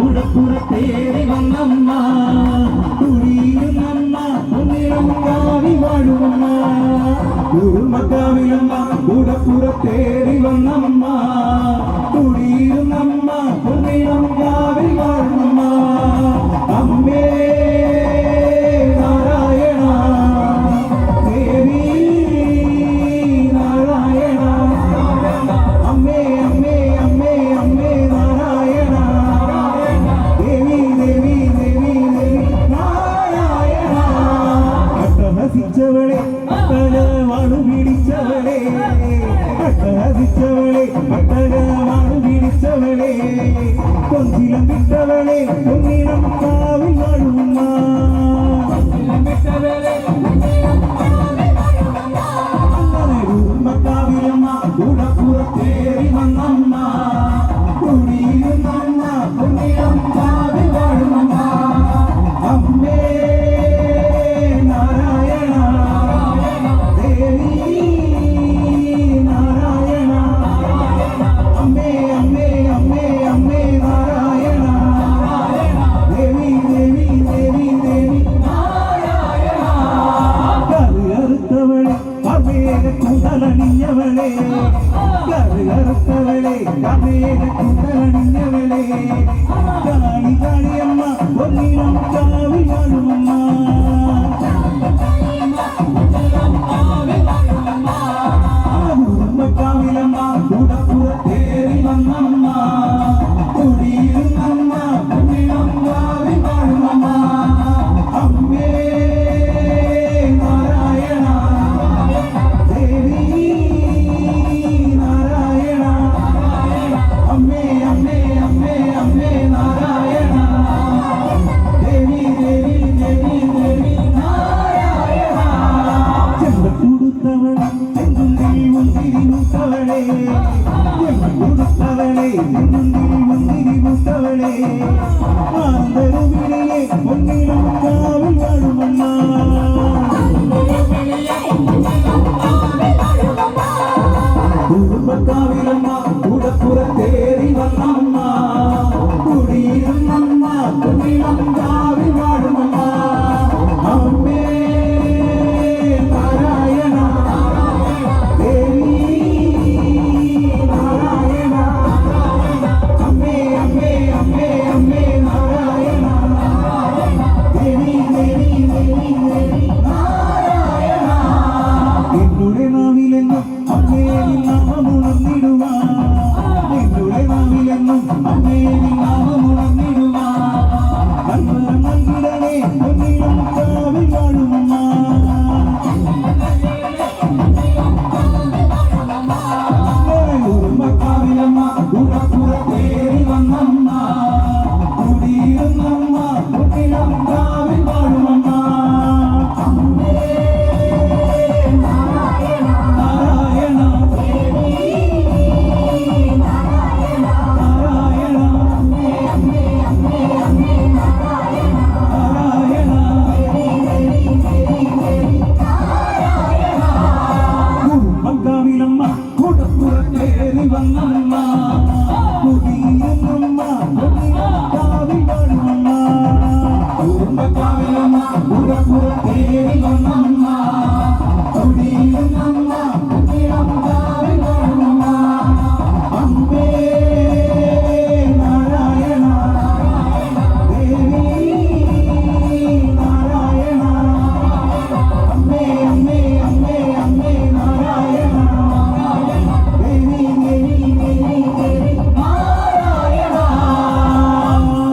ഉടപ്പുറത്തേറി വന്നമ്മ. കുടിയിരുന്നമ്മ ഒന്നിരുങ്കാവി വാഴുമ്മ കുടുംബക്കാവിലമ്മ ഉടപ്പുറത്തേറി വന്നമ്മ. കുടിയിരുന്നമ്മ ഒന്നിരുങ്ക சாதித்தவளே பட்டகமாறு பிடித்தவளே கொஞ்சிலம் விட்டவளே உன்னிடம் காவில் வாழும்மா. உடப்புற தேறி வந்தம்மா കറുത്തവളെ കറി കറുത്തവളെ അമേര കുണ്ടണിഞ്ഞവളെ കാളി കാളിയ அவள் முந்திரி முந்திரி முத்தவளே முத்தவளே முந்திரி முந்திரி முத்தவளே ஆந்தரவிலேயே பொன்னிலும் காவல் வாழும் அண்ணா குடும்பத்தாவிலம்மா கூடப்புற தேறி வந்தாம்மா குடியிலும் அம்மா. பொன்னிலும் നാരായണ